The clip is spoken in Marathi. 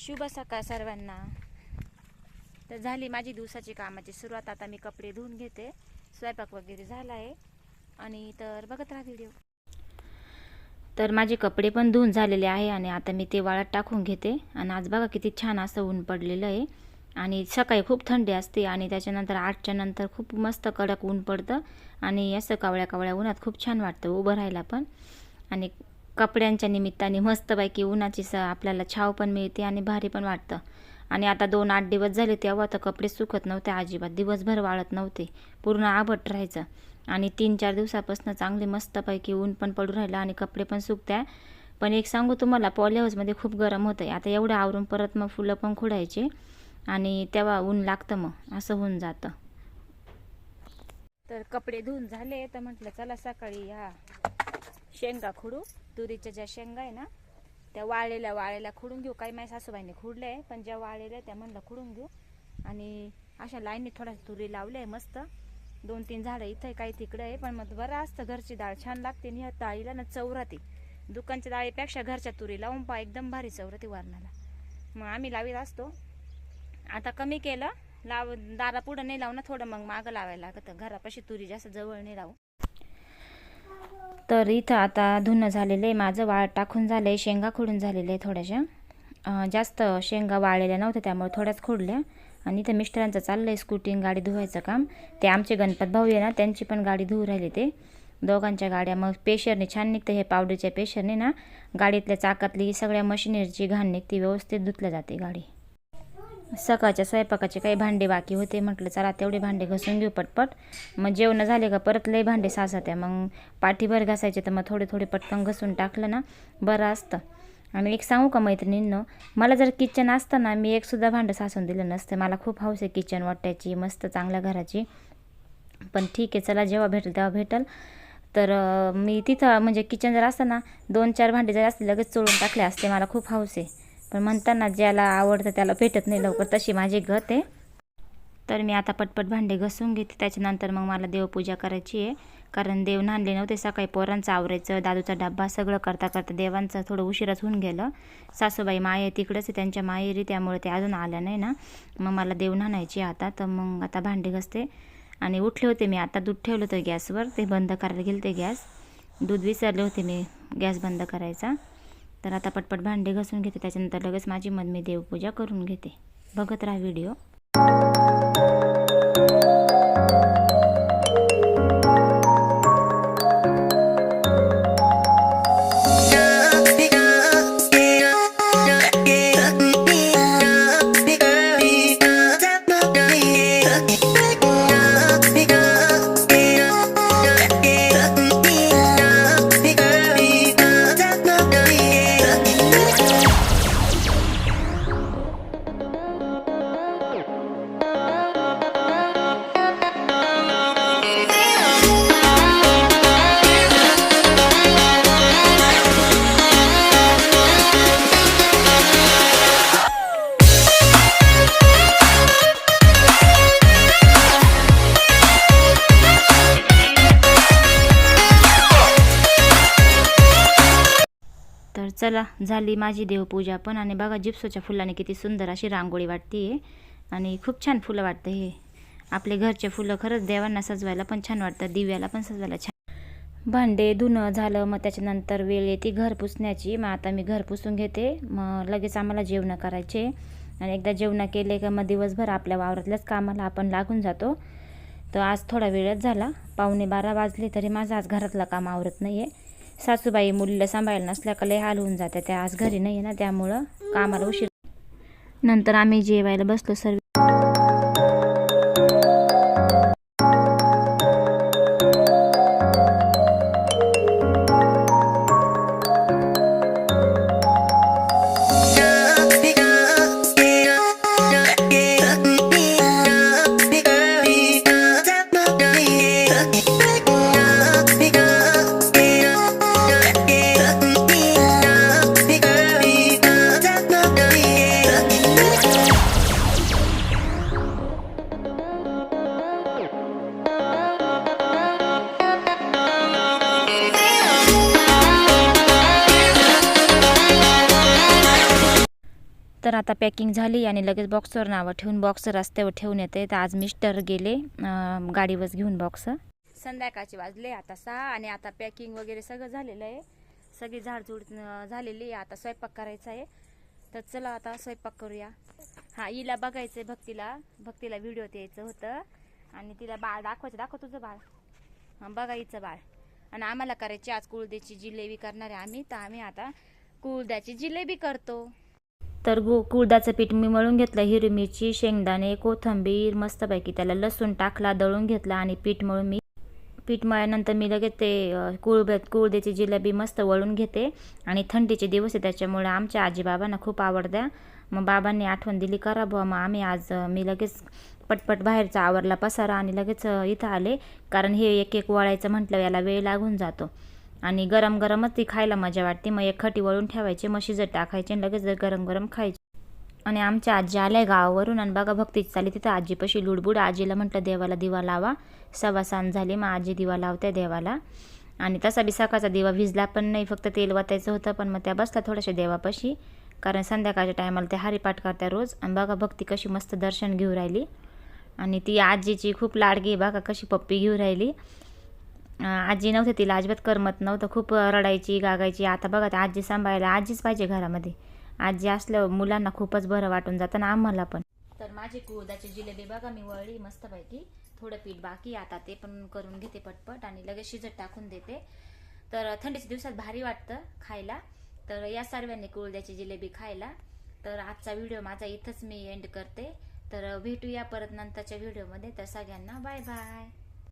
शुभ सकाळ सर्वांना. तर झाली माझी दिवसाची कामाची सुरुवात. आता मी कपडे धुवून घेते. स्वयंपाक वगैरे झाला आहे आणि तर बघत राहा व्हिडिओ तर माझे कपडे पण धुवून झालेले आहे आणि आता मी ते वाळत टाकून घेते. आणि आज बघा किती छान असं ऊन पडलेलं आहे. आणि सकाळी खूप थंडी असते आणि त्याच्यानंतर आठच्या नंतर खूप मस्त कडक ऊन पडतं. आणि असं कावळ्या कावळ्या उन्हात खूप छान वाटतं उभं राहायला पण. आणि कपड्यांच्या निमित्ताने मस्तपैकी उन्हाची स आपल्याला छाव पण मिळते आणि भारी पण वाटतं. आणि आता दोन आठ दिवस झाले तेव्हा तर कपडे सुकत नव्हते अजिबात दिवसभर वाळत नव्हते पूर्ण आभट राहायचं. आणि तीन चार दिवसापासून चांगले मस्तपैकी ऊन पण पडू राहिलं आणि कपडे पण सुकत्या. पण एक सांगू तुम्हाला पॉलिहाऊसमध्ये खूप गरम होतं आहे आता एवढं आवरून परत मग फुलं पण खुडायचे आणि तेव्हा ऊन लागतं मग असं होऊन जातं. तर कपडे धुवून झाले तर म्हटलं चला सकाळी ह्या शेंगा खुडू. तुरीच्या ज्या शेंगा आहे ना त्या वाळलेल्या वाळेला खुडून घेऊ. काही माझ्या सासूबाईने खुडलं आहे पण ज्या वाळलेल्या आहे त्या म्हणलं खुडून घेऊ. आणि अशा लाईनने थोड्या तुरी लावल्या आहे मस्त. दोन तीन झाडं इथं आहे, काही तिकडं आहे पण मग बरं असतं घरची डाळ छान लागते आणि ह्या डाळीला ना चौराती दुकानच्या डाळीपेक्षा घरच्या तुरी लावून पा एकदम भारी चौराती वारणाला. मग आम्ही लावीत असतो. आता कमी केलं लाव दारा पुढं नाही लावणं थोडं मग मागं लावायला लागतं. घरापाशी तुरी जास्त जवळ नाही लावू. तर इथं आता धुणं झालेलं आहे. माझं वाळ टाकून झालं आहे शेंगा खोडून झालेलं आहे थोड्याशा. जास्त शेंगा वाळलेल्या नव्हत्या त्यामुळे थोड्याच खोडल्या. आणि इथं मिस्टरांचं चाललं आहे स्कूटिंग गाडी धुवायचं काम. ते आमचे गणपत भाऊ आहे ना त्यांची पण गाडी धुवू राहिली ते. दोघांच्या गाड्या मग पेशरने छान निघते हे पावडरच्या पेशरने ना गाडीतल्या चाकातली सगळ्या मशिनरीची घाण निघते व्यवस्थित धुतल्या जाते गाडी. सकाळच्या स्वयंपाकाचे काही भांडे बाकी होते. म्हटलं चला तेवढे भांडे घसून घेऊ पटपट. मग जेवण झाले का परत लई भांडे सासत्या मग पाठीभर घासायचे तर मग थोडे थोडे पटकन घसून टाकलं ना बरं असतं. आणि एक सांगू का मैत्रिणींनो मला जर किचन असतं ना मी एकसुद्धा भांडं सासून दिलं नसतं. मला खूप हौस आहे किचन वाटायची मस्त चांगल्या घराची. पण ठीक आहे चला जेव्हा भेटेल तेव्हा भेटेल. तर मी तिथं म्हणजे किचन जर असतं ना दोन चार भांडे जर असते लगेच चोळून टाकले असते. मला खूप हौस आहे. पण म्हणताना ज्याला आवडतं त्याला भेटत नाही लवकर. तशी माझी गत आहे. तर मी आता पटपट भांडे घसून घेते. त्याच्यानंतर मग मला देवपूजा करायची आहे. कारण देव नांदले नव्हते. सकाळी पोरांचं आवरायचं दादूचा डब्बा सगळं करता करता देवांचं थोडं उशिराच होऊन गेलं. सासूबाई माय तिकडंच आहे. त्यांच्या माहेरी त्यामुळे ते अजून आल्या नाही ना. मग मला देव नाणायची आता. तर मग आता भांडे घसते. आणि उठले होते मी. आता दूध ठेवलं होतं गॅसवर. ते बंद करायला गेले ते गॅस. दूध विसरले होते मी गॅस बंद करायचा. तर आता पटपट भांडे घासून घेते. त्याच्यानंतर लगेच माझी मद मी देवपूजा करून घेते. बघत राहा व्हिडिओ. चला झाली माझी देवपूजा पण. आणि बघा जिप्सोच्या फुलाने किती सुंदर अशी रांगोळी वाटते आहे आणि खूप छान फुलं वाटतं हे. आपले घरचे फुलं खरंच देवांना सजवायला पण छान वाटतं दिव्याला पण सजवायला छान. भांडे धुणं झालं मग त्याच्यानंतर वेळ येते घर पुसण्याची. मग आता मी घर पुसून घेते. मग लगेच आम्हाला जेवणं करायचे. आणि एकदा जेवणं केले का मग दिवसभर आपल्या वावरातल्याच कामाला आपण लागून जातो. तर आज थोडा वेळच झाला. पावणे बारा वाजले तरी माझं आज घरातलं काम आवरत नाही आहे सासूबाई मुलीला सांभाळायला नसल्या का लय हाल होऊन जाते त्या. आज घरी नाही आहे ना त्यामुळं कामाला उशीर. नंतर आम्ही जेवायला बसलो सर्व तर आता पॅकिंग झाली आणि लगेच बॉक्सवर नावं ठेवून बॉक्स रस्त्यावर ठेवून येते. तर आज मिस्टर गेले गाडीवर घेऊन बॉक्स संध्याकाळचे वाजले आता सहा आणि आता पॅकिंग वगैरे सगळं झालेलं आहे. सगळी झाडझूड झालेली आहे. आता स्वयंपाक करायचा आहे. तर चला आता स्वयंपाक करूया. हा हिला बघायचंय भक्तीला. भक्तीला व्हिडिओ द्यायचं होतं. आणि तिला बाळ दाखवायचं. दाखव तुझं बाळ. हा बघा हिचं बाळ. आणि आम्हाला करायची आज कुळद्याची जिलेबी करणार आहे आम्ही. तर आम्ही आता कुळद्याची जिलेबी करतो. तर गु कुळदाचं पीठ मी मळून घेतलं हिरवी मिरची शेंगदाणे कोथंबीर मस्तपैकी त्याला लसूण टाकला दळून घेतला आणि पीठ मळून मी पीठ मळल्यानंतर मी लगेच ते अ, कुळ कुळद्याची जिलेबी मस्त वळून घेते आणि थंडीचे दिवस आहे त्याच्यामुळे आमच्या आजीबाबांना खूप आवडत्या. मग बाबांनी आठवण दिली करा बुवा मग आम्ही आज मी लगेच पटपट बाहेरचा आवरला पसारा आणि लगेच इथं आले. कारण हे एक एक वळायचं म्हटलं याला वेळ लागून जातो. आणि गरम गरमच ती खायला मजा वाटते. मग एक खटी वळून ठेवायची मग शिजत टाकायचे आणि लगेच गरम गरम खायचे. आणि आमच्या आजी आल्या गावावरून आणि बघा भक्तीच चाली तिथं. आजीपाशी लुडबुड आजीला म्हटलं देवाला दिवा लावा. सवा सांज झाली मग आजी दिवा लावते देवाला. आणि तसा बी सकाळचा दिवा भिजला पण नाही फक्त तेल वाचायचं होतं पण मग त्या बसला थोड्याशा देवापाशी. कारण संध्याकाळच्या टायमाला ते हरिपाठ करत्या रोज. आणि बघा भक्ती कशी मस्त दर्शन घेऊ राहिली. आणि ती आजीची खूप लाडगी बघा कशी पप्पी घेऊ राहिली. आजी नव्हते तिला अजिबात करमत नव्हतं. खूप रडायची गागायची. आता बघा त्या आजी सांभाळायला आजीच पाहिजे घरामध्ये. आजी असल्यावर मुलांना खूपच बरं वाटून जातं ना आम्हाला पण. तर माझी कुळदाची जिलेबी बघा मी वळली मस्तपैकी. थोडं पीठ बाकी आता ते पण करून घेते पटपट आणि लगेच शिजत टाकून देते. तर थंडीच्या दिवसात भारी वाटतं खायला. तर या सर्वांनी कुळद्याची जिलेबी खायला. तर आजचा व्हिडिओ माझा इथंच मी एंड करते. तर भेटूया परत नंतरच्या व्हिडिओमध्ये. तर सगळ्यांना बाय बाय.